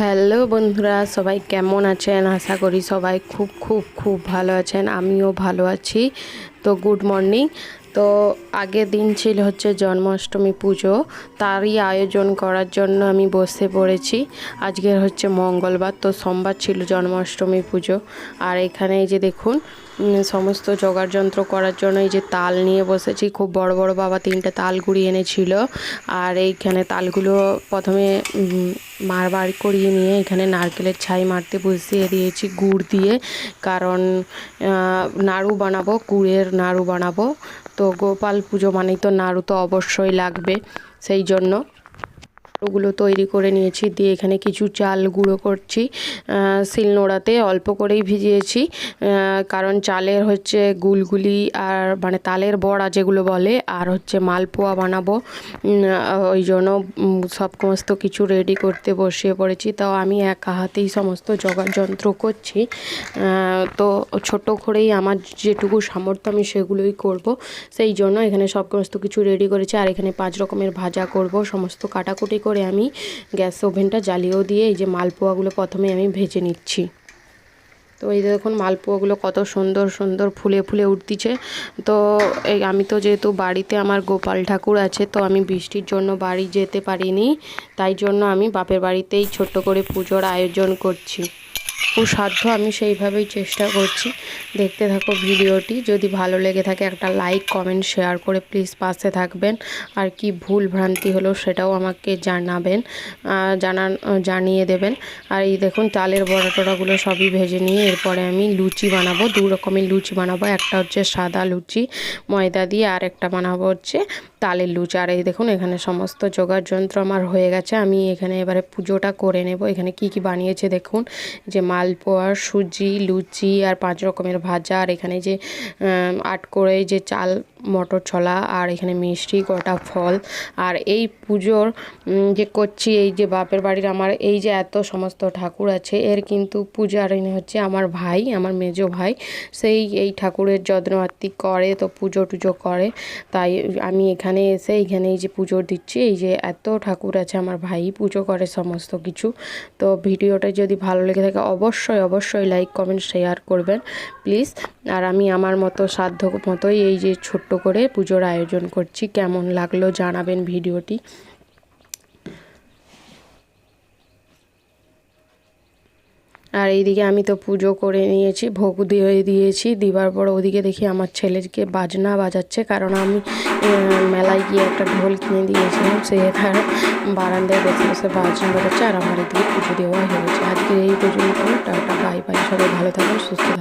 Hello বন্ধুরা, সবাই কেমন আছেন? আশা করি সবাই খুব খুব খুব ভালো আছেন। আমিও ভালো আছি। তো গুড মর্নিং। তো আগের দিন ছিল হচ্ছে জন্মাষ্টমী পুজো। তারই আয়োজন করার জন্য আমি বসে পড়েছি। আজকের হচ্ছে মঙ্গলবার, তো সোমবার ছিল জন্মাষ্টমী পুজো। আর এখানে এই যে দেখুন সমস্ত জোগাড় যন্ত্র করার জন্য এই যে তাল নিয়ে বসেছি। খুব বড় বড় বাবা তিনটে তাল গুড়িয়ে এনেছিল। আর এইখানে তালগুলো প্রথমে মার বার করিয়ে নিয়ে এখানে নারকেলের ছাই মারতে বসিয়ে দিয়েছি, গুড় দিয়ে। কারণ নাড়ু বানাবো, গুড়ের নাড়ু বানাবো। তো গোপাল পুজো মানেই তো নাড়ু তো অবশ্যই লাগবে, সেই জন্য। ওগুলো তৈরি করে নিয়েছি, দিয়ে এখানে কিছু চাল গুঁড়ো করছি শিলনোড়াতে অল্প করেই ভিজিয়েছি কারণ চালের হচ্ছে গুলগুলি আর মানে তালের বড়া যেগুলো বলে, আর হচ্ছে মালপোয়া বানাবো ওই জন্য সব সমস্ত কিছু রেডি করতে বসিয়ে পড়েছি। তাও আমি একা হাতেই সমস্ত যন্ত্র করছি তো ছোট করেই আমার যেটুকু সামর্থ্য আমি সেগুলোই করব, সেই জন্য এখানে সব সমস্ত কিছু রেডি করেছি, আর এখানে পাঁচ রকমের ভাজা করব, সমস্ত কাটাকুটি করে আমি গ্যাস ওভেনটা জ্বালিয়েও দিয়ে এই যে মালপোয়াগুলো প্রথমে আমি ভেজে নিচ্ছি। তো এই দেখুন মালপোয়াগুলো কত সুন্দর সুন্দর ফুলে ফুলে উঠতিছে। তো এই আমি তো যেহেতু বাড়িতে আমার গোপাল ঠাকুর আছে, তো আমি বৃষ্টির জন্য বাড়ি যেতে পারিনি। তাই জন্য আমি বাপের বাড়িতেই ছোট্ট করে পুজোর আয়োজন করছি। সুসাধ্য আমি সেইভাবেই চেষ্টা করছি। দেখতে থাকো ভিডিওটি, যদি ভালো লেগে থাকে একটা লাইক, কমেন্ট, শেয়ার করে প্লিজ পাশে থাকবেন। আর কি ভুল ভ্রান্তি হলো সেটাও আমাকে জানাবেন জানান, জানিয়ে দেবেন। আর এই দেখুন চালের বড়া টড়াগুলো সবই ভেজে নিয়ে এরপরে আমি লুচি বানাবো, দু রকমের লুচি বানাবো। একটা হচ্ছে সাদা লুচি, ময়দা দিয়ে, আর একটা বানাবো হচ্ছে তালের লুচি। আর এই দেখুন, এখানে সমস্ত জোগাড় যন্ত্র আমার হয়ে গেছে। আমি এখানে এবারে পুজোটা করে নেব। এখানে কি কি বানিয়েছে দেখুন। যে মালপোয়া সুজি, লুচি আর পাঁচ রকমের ভাজা। আর এখানে যে আট করে যে চাল, মটর ছোলা আর এখানে মিষ্টি কটা ফল। আর এই পুজোর যে করছি এই যে বাপের বাড়ির আমার, এই যে এত সমস্ত ঠাকুর আছে, এর কিন্তু পূজারিনী হচ্ছে আমার ভাই, আমার মেজো ভাই। সেই এই ঠাকুরের যত্ন আত্মি করে, তো পুজো টুজো করে। তাই আমি এখানে এসে এইখানে এই যে পুজো দিচ্ছি, এই যে এত ঠাকুর আছে, আমার ভাই পুজো করে সমস্ত কিছু। তো ভিডিওটা যদি ভালো লেগে থাকে, অবশ্যই অবশ্যই লাইক কমেন্ট শেয়ার করবেন প্লিজ আর আমি আমার মতো, সাধ্য মতোই এই যে ছোট্ট করে পুজোর আয়োজন করছি। কেমন লাগল জানাবেন ভিডিওটি। আর এইদিকে আমি তো পুজো করে নিয়েছি, ভোগ দিয়ে দিয়েছি। দিবার পর ওদিকে দেখি আমার ছেলেকে বাজনা বাজাচ্ছে, কারণ আমি মেলায় গিয়ে একটা ঢোল কিনে দিয়েছিলাম। সে তার বারান্দায় বসে বসে বাজনা বাজাচ্ছে আর আমার এদিকে পুজো দেওয়া হয়েছে। আজকে এই পর্যন্ত, টাটা, বাই বাই, সবাই ভালো থাকুন, সুস্থ